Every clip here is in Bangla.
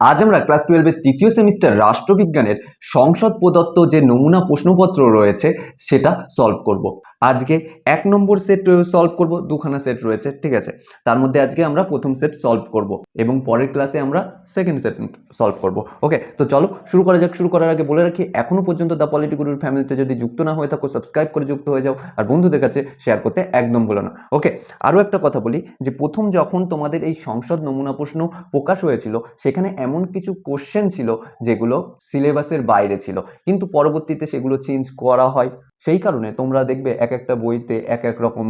আজ আমরা ক্লাস টুয়েলভের তৃতীয় সেমিস্টার রাষ্ট্রবিজ্ঞানের সংসদ প্রদত্ত যে নমুনা প্রশ্নপত্র রয়েছে, সেটা সলভ করব। আজকে এক নম্বর সেট সলভ করব, দুখানা সেট রয়েছে, ঠিক আছে? তার মধ্যে আজকে আমরা প্রথম সেট সলভ করব এবং পরের ক্লাসে আমরা সেকেন্ড সেট সলভ করব। ওকে তো চলো, শুরু করা যাক, শুরু করার আগে বলে রাখি, এখনও পর্যন্ত দ্য পলিটি গুরুর ফ্যামিলিতে যদি যুক্ত না হয়ে থাকো সাবস্ক্রাইব করে যুক্ত হয়ে যাও, আর বন্ধুদের কাছে শেয়ার করতে একদম ভুলো না। ওকে আরও একটা কথা বলি, যে প্রথম যখন তোমাদের এই সংসদ নমুনা প্রশ্ন প্রকাশ হয়েছিল, সেখানে এমন কিছু কোশ্চেন ছিল যেগুলো সিলেবাসের বাইরে ছিল। কিন্তু পরবর্তীতে সেগুলো চেঞ্জ করা হয়। সেই কারণে তোমরা দেখবে এক একটা বইতে এক এক রকম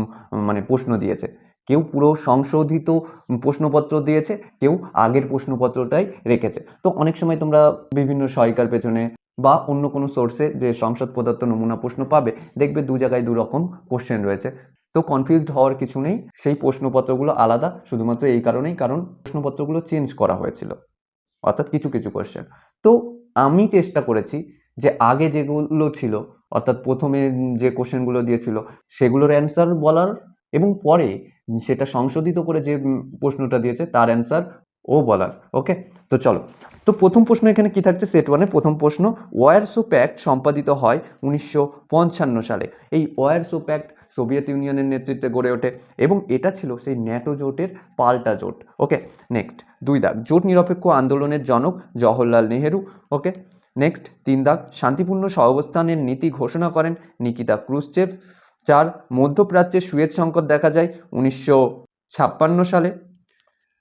মানে প্রশ্ন দিয়েছে। কেউ পুরো সংশোধিত প্রশ্নপত্র দিয়েছে, কেউ আগের প্রশ্নপত্রটাই রেখেছে। তো অনেক সময় তোমরা বিভিন্ন সহায়িকার পেছনে বা অন্য কোনো সোর্সে যে সংসদ পদার্থ নমুনা প্রশ্ন পাবে, দেখবে দু জায়গায় দু রকম কোশ্চেন রয়েছে। তো কনফিউজড হওয়ার কিছু নেই। সেই প্রশ্নপত্রগুলো আলাদা, শুধুমাত্র এই কারণেই, কারণ প্রশ্নপত্রগুলো চেঞ্জ করা হয়েছিল। অর্থাৎ কিছু কিছু কোশ্চেন তো আমি চেষ্টা করেছি যে আগে যেগুলো ছিল, অর্থাৎ প্রথমে যে কোশ্চেনগুলো দিয়েছিল, সেগুলোর অ্যান্সার বলার এবং পরে সেটা সংশোধিত করে যে প্রশ্নটা দিয়েছে, তার অ্যান্সার ও বলার। ওকে তো চলো। তো প্রথম প্রশ্ন এখানে কি থাকছে? সেট ওয়ানের প্রথম প্রশ্ন ওয়ারসো প্যাক্ট সম্পাদিত হয় উনিশশো পঞ্চান্ন সালে। এই ওয়ারসো প্যাক্ট সোভিয়েত ইউনিয়নের নেতৃত্বে গড়ে ওঠে এবং এটা ছিল সেই ন্যাটো জোটের পাল্টা জোট। ওকে নেক্সট দুই দাগ, জোট নিরপেক্ষ আন্দোলনের জনক জওহরলাল নেহেরু। ওকে নেক্সট তিন দাগ, শান্তিপূর্ণ সহাবস্থানের নীতি ঘোষণা করেন নিকিতা ক্রুসচেভ চার মধ্যপ্রাচ্যে সুয়েজ সংকট দেখা যায় উনিশশো ছাপ্পান্ন সালে।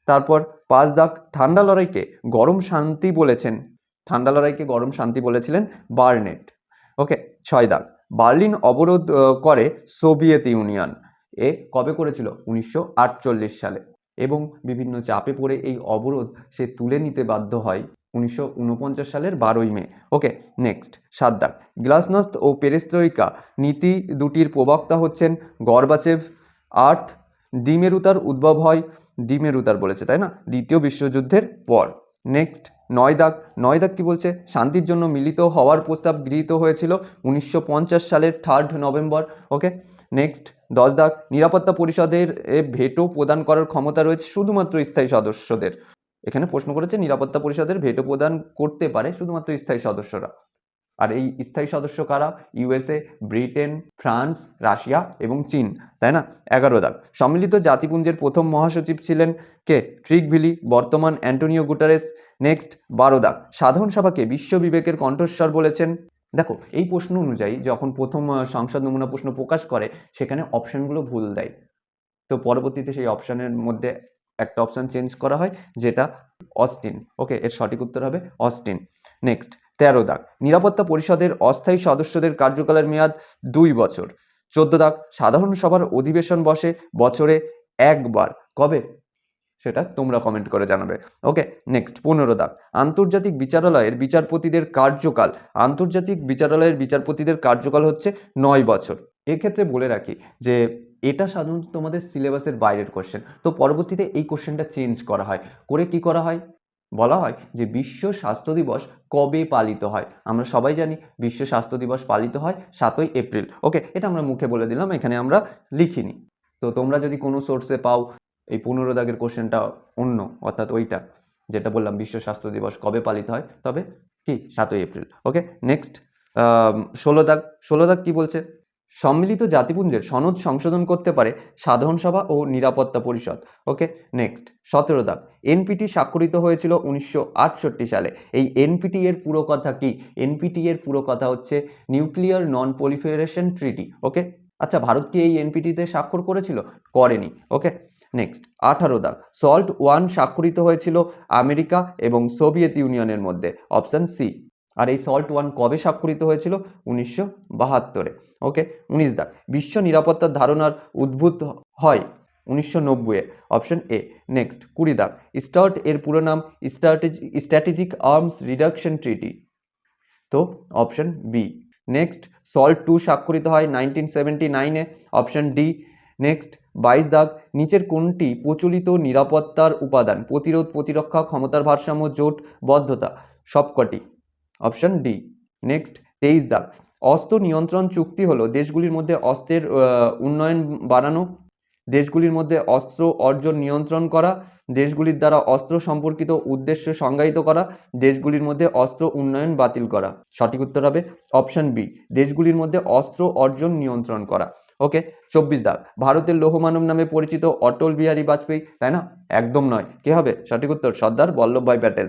তারপর পাঁচ দাগ, ঠান্ডা লড়াইকে গরম শান্তি বলেছেন, ঠান্ডা লড়াইকে গরম শান্তি বলেছিলেন বার্নেট। ওকে ছয় দাগ বার্লিন অবরোধ করে সোভিয়েত ইউনিয়ন। এ কবে করেছিল? উনিশশো আটচল্লিশ সালে। এবং বিভিন্ন চাপে পড়ে এই অবরোধ সে তুলে নিতে বাধ্য হয় উনিশশো উনপঞ্চাশ সালের বারোই মে। ওকে, নেক্সট সাত দাগ গ্লাসনস্ত ও পেরেস্ত্রইকা নীতি দুটির প্রবক্তা হচ্ছেন গর্বাচেভ। আট, ডিমেরুতার উদ্ভব হয়, ডিমেরুতার বলেছে, তাই না? দ্বিতীয় বিশ্বযুদ্ধের পর। নেক্সট নয় দাগ নয় দাগ কি বলছে? শান্তির জন্য মিলিত হওয়ার প্রস্তাব গৃহীত হয়েছিল উনিশশো পঞ্চাশ সালের থার্ড নভেম্বর ওকে নেক্সট দশ দাগ নিরাপত্তা পরিষদের এ ভেটো প্রদান করার ক্ষমতা রয়েছে শুধুমাত্র স্থায়ী সদস্যদের। এখানে প্রশ্ন করেছে, নিরাপত্তা পরিষদের ভেটো প্রদান করতে পারে শুধুমাত্র স্থায়ী সদস্যরা। আর এই স্থায়ী সদস্য কারা? ইউএসএ ব্রিটেন ফ্রান্স রাশিয়া এবং চীন, তাই না? এগারো দাগ সম্মিলিত জাতিপুঞ্জের প্রথম মহাসচিব ছিলেন কে? ট্রিকভিলি বর্তমান অ্যান্টোনিও গুটারেস। নেক্সট, বারো দাগ সাধারণ সভাকে বিশ্ব বিবেকের কণ্ঠস্বর বলেছেন। দেখো, এই প্রশ্ন অনুযায়ী যখন প্রথম সংসদ নমুনা প্রশ্ন প্রকাশ করে, সেখানে অপশনগুলো ভুল দেয়। তো পরবর্তীতে সেই অপশনের মধ্যে একটা অপশন চেঞ্জ করা হয়, যেটা অস্টিন। ওকে, এর সঠিক উত্তর হবে অস্টিন। নেক্সট তেরো দাগ। নিরাপত্তা পরিষদের অস্থায়ী সদস্যদের কার্যকালের মেয়াদ দুই বছর। চোদ্দ দাগ সাধারণ সভার অধিবেশন বসে বছরে একবার। কবে? সেটা তোমরা কমেন্ট করে জানাবে। ওকে নেক্সট পনেরো দাগ। আন্তর্জাতিক বিচারালয়ের বিচারপতিদের কার্যকাল। আন্তর্জাতিক বিচারালয়ের বিচারপতিদের কার্যকাল হচ্ছে নয় বছর। এক্ষেত্রে বলে রাখি যে, এটা সাধারণত তোমাদের সিলেবাসের বাইরের কোশ্চেন তো পরবর্তীতে এই কোশ্চেনটা চেঞ্জ করা হয়। করে কি করা হয়? বলা হয় যে বিশ্ব স্বাস্থ্য দিবস কবে পালিত হয়? আমরা সবাই জানি বিশ্ব স্বাস্থ্য দিবস পালিত হয় সাতই এপ্রিল। ওকে, এটা আমরা মুখে বলে দিলাম, এখানে আমরা লিখিনি। তো তোমরা যদি কোনো সোর্সে পাও এই পনেরো দাগের কোশ্চেনটা অন্য, অর্থাৎ ওইটা, যেটা বললাম বিশ্ব স্বাস্থ্য দিবস কবে পালিত হয়, তবে কি? সাতই এপ্রিল। ওকে, নেক্সট ষোলো দাগ ষোলো দাগ কি বলছে? সম্মিলিত জাতিপুঞ্জের সনদ সংশোধন করতে পারে সাধারণ সভা ও নিরাপত্তা পরিষদ। Okay, next. সতেরো দাগ। এনপিটি স্বাক্ষরিত হয়েছিল উনিশশো আটষট্টি সালে। এই এনপিটি এর পুরো কথা কি? এনপিটি এর পুরো কথা হচ্ছে নিউক্লিয়ার নন পলিফারেশন ট্রিটি। ওকে? আচ্ছা ভারত কি এই এনপিটিতে স্বাক্ষর করেছিল? করেনি। ওকে? নেক্সট। আঠারো দাগ। সল্ট ওয়ান স্বাক্ষরিত হয়েছিল আমেরিকা এবং সোভিয়েত ইউনিয়নের মধ্যে। Option C. আর এই সল্ট ওয়ান কবে স্বাক্ষরিত হয়েছিল? উনিশশো বাহাত্তরে। ওকে উনিশ দাগ। বিশ্ব নিরাপত্তার ধারণার উদ্ভূত হয় উনিশশো নব্বইয়ে। অপশন এ নেক্সট কুড়ি দাগ। স্টার্ট এর পুরো নাম স্ট্র্যাটেজিক আর্মস রিডাকশন ট্রিটি তো option B next SALT two স্বাক্ষরিত হয় নাইনটিন সেভেন্টি নাইনে অপশন ডি নেক্সট বাইশ দাগ। নিচের কোনটি প্রচলিত নিরাপত্তার উপাদান? প্রতিরোধ, প্রতিরক্ষা, ক্ষমতার ভারসাম্য, জোট, বদ্ধতা? সবকটি। অপশন ডি নেক্সট তেইশ দাগ। অস্ত্র নিয়ন্ত্রণ চুক্তি হলো দেশগুলির মধ্যে অস্ত্রের উন্নয়ন বাড়ানো, দেশগুলির মধ্যে অস্ত্র অর্জন নিয়ন্ত্রণ করা, দেশগুলির দ্বারা অস্ত্র সম্পর্কিত উদ্দেশ্য সংজ্ঞায়িত করা, দেশগুলির মধ্যে অস্ত্র উন্নয়ন বাতিল করা। সঠিক উত্তর হবে অপশন বি। দেশগুলির মধ্যে অস্ত্র অর্জন নিয়ন্ত্রণ করা। ওকে, চব্বিশ দাগ। ভারতের লৌহমানব নামে পরিচিত অটল বিহারী বাজপেয়ী, তাই না? একদম নয়। কে হবে? সঠিক উত্তর সর্দার বল্লভভাই প্যাটেল।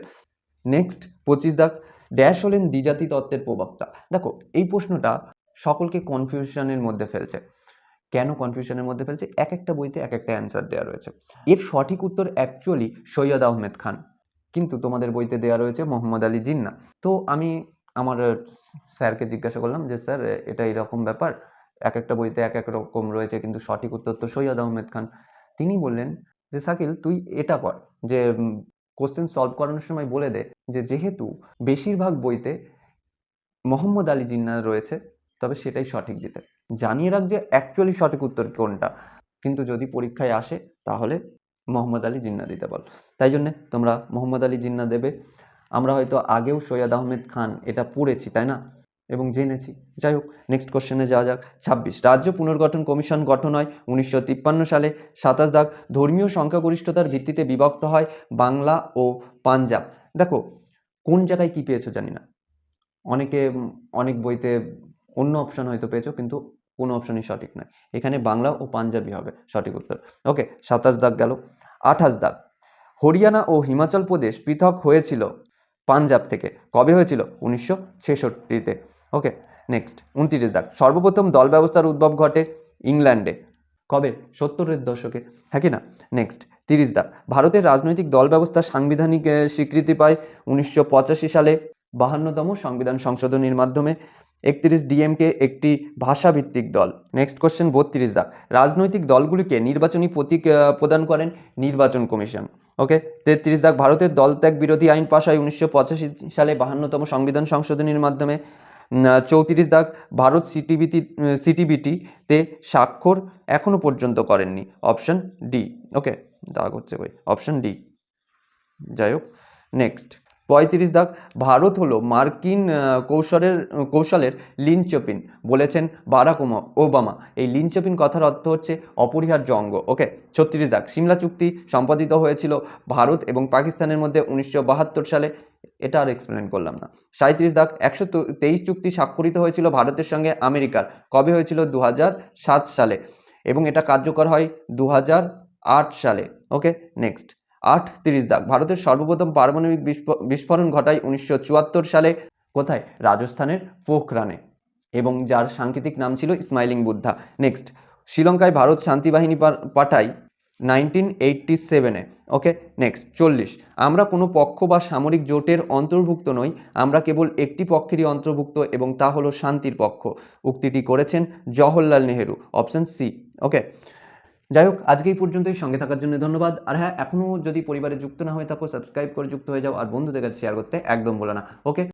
নেক্সট পঁচিশ দাগ। ড্যাশ হলেন দ্বিজাতি তত্ত্বের প্রবক্তা। দেখো, এই প্রশ্নটা সকলকে কনফিউশনের মধ্যে ফেলছে। কেন কনফিউশনের মধ্যে ফেলছে? এক একটা বইতে এক একটা অ্যান্সার দেওয়া রয়েছে। এর সঠিক উত্তর অ্যাকচুয়ালি সৈয়দ আহমেদ খান। কিন্তু তোমাদের বইতে দেওয়া রয়েছে মোহাম্মদ আলী জিন্না। তো আমি আমার স্যারকে জিজ্ঞাসা করলাম যে, স্যার, এটা এরকম ব্যাপার? এক একটা বইতে এক এক রকম রয়েছে, কিন্তু সঠিক উত্তর তো সৈয়দ আহমেদ খান। তিনি বললেন যে, শাকিল, তুই এটা কর যে কোশ্চেন সলভ করানোর সময় বলে দেয় যে, যেহেতু বেশিরভাগ বইতে মোহাম্মদ আলী জিন্না রয়েছে, তবে সেটাই সঠিক দিতে। জানিয়ে রাখ যে অ্যাকচুয়ালি সঠিক উত্তর কোনটা। কিন্তু যদি পরীক্ষায় আসে, তাহলে মোহাম্মদ আলী জিন্না দিতে বল। তাই জন্যে তোমরা মোহাম্মদ আলী জিন্না দেবে। আমরা হয়তো আগেও সৈয়দ আহমেদ খান এটা পড়েছি, তাই না? এবং জেনেছি। যাই হোক নেক্সট কোশ্চেনে যাওয়া যাক। ছাব্বিশ, রাজ্য পুনর্গঠন কমিশন গঠন হয় উনিশশো তিপ্পান্ন সালে। সাতাশ দাগ, ধর্মীয় সংখ্যাগরিষ্ঠতার ভিত্তিতে বিভক্ত হয় বাংলা ও পাঞ্জাব। দেখো, কোন জায়গায় কি পেয়েছ জানি না। অনেকে, অনেক বইতে অন্য অপশন হয়তো পেয়েছ, কিন্তু কোনো অপশনই সঠিক নয়। এখানে বাংলা ও পাঞ্জাবি হবে সঠিক উত্তর। ওকে, সাতাশ দাগ গেল। আঠাশ দাগ, হরিয়ানা ও হিমাচল প্রদেশ পৃথক হয়েছিল পাঞ্জাব থেকে। কবে হয়েছিল? উনিশশো ছেষট্টিতে। ওকে নেক্সট উনত্রিশ দাগ। সর্বপ্রথম দল ব্যবস্থার উদ্ভব ঘটে ইংল্যান্ডে। কবে? সত্তরের দশকে। হ্যাঁ কি না? নেক্সট তিরিশ দাগ। ভারতের রাজনৈতিক দল ব্যবস্থা সাংবিধানিক স্বীকৃতি পায় উনিশশো পঁচাশি সালে। বাহান্নতম সংবিধান সংশোধনীর মাধ্যমে একত্রিশ ডিএমকে একটি ভাষাভিত্তিক দল। নেক্সট কোশ্চেন বত্রিশ দাগ। রাজনৈতিক দলগুলিকে নির্বাচনী প্রতীক প্রদান করেন নির্বাচন কমিশন। ওকে তেত্রিশ দাগ। ভারতের দলত্যাগ বিরোধী আইন পাশ হয় উনিশশো পঁচাশি সালে বাহান্নতম সংবিধান সংশোধনীর মাধ্যমে। চৌত্রিশ দাগ ভারত সিটিবিটি সিটিবিটিতে স্বাক্ষর এখনও পর্যন্ত করেননি। অপশান ডি ওকে দাগ হচ্ছে ভাই অপশান ডি যাই হোক নেক্সট পঁয়ত্রিশ দাগ। ভারত হলো মার্কিন কৌশলের কৌশলের লিনচপিন, বলেছেন বারাক ওবামা। এই লিনচপিন কথার অর্থ হচ্ছে অপরিহার্য অঙ্গ। ওকে, ছত্রিশ দাগ। সিমলা চুক্তি সম্পাদিত হয়েছিল ভারত এবং পাকিস্তানের মধ্যে উনিশশো বাহাত্তর সালে। এটা আর এক্সপ্লেন করলাম না। সাঁত্রিশ দাগ, একশো তেইশ চুক্তি স্বাক্ষরিত হয়েছিল ভারতের সঙ্গে আমেরিকার। কবে হয়েছিল? দু সালে। এবং এটা কার্যকর হয় দু সালে। ওকে নেক্সট আট তিরিশ দাগ। ভারতের সর্বপ্রথম পারমাণবিক বিস্ফো- বিস্ফোরণ ঘটায় উনিশশো চুয়াত্তর সালে। কোথায়? রাজস্থানের পোখরানে। এবং যার সাংকেতিক নাম ছিল স্মাইলিং বুদ্ধা। নেক্সট। শ্রীলঙ্কায় ভারত শান্তি বাহিনী পাঠায় নাইনটিন এইটটি সেভেনে। Okay, next. চল্লিশ। আমরা কোনো পক্ষ বা সামরিক জোটের অন্তর্ভুক্ত নই। আমরা কেবল একটি পক্ষেরই অন্তর্ভুক্ত এবং তা হলো শান্তির পক্ষ। উক্তিটি করেছেন Jawaharlal Nehru. Option C. Okay. যাই হোক, আজকে এই পর্যন্তই। সঙ্গে থাকার জন্য ধন্যবাদ। আর হ্যাঁ এখনও যদি পরিবারে যুক্ত না হয়ে থাকো সাবস্ক্রাইব করে যুক্ত হয়ে যাও। আর বন্ধুদের কাছে শেয়ার করতে একদম বলো না। ওকে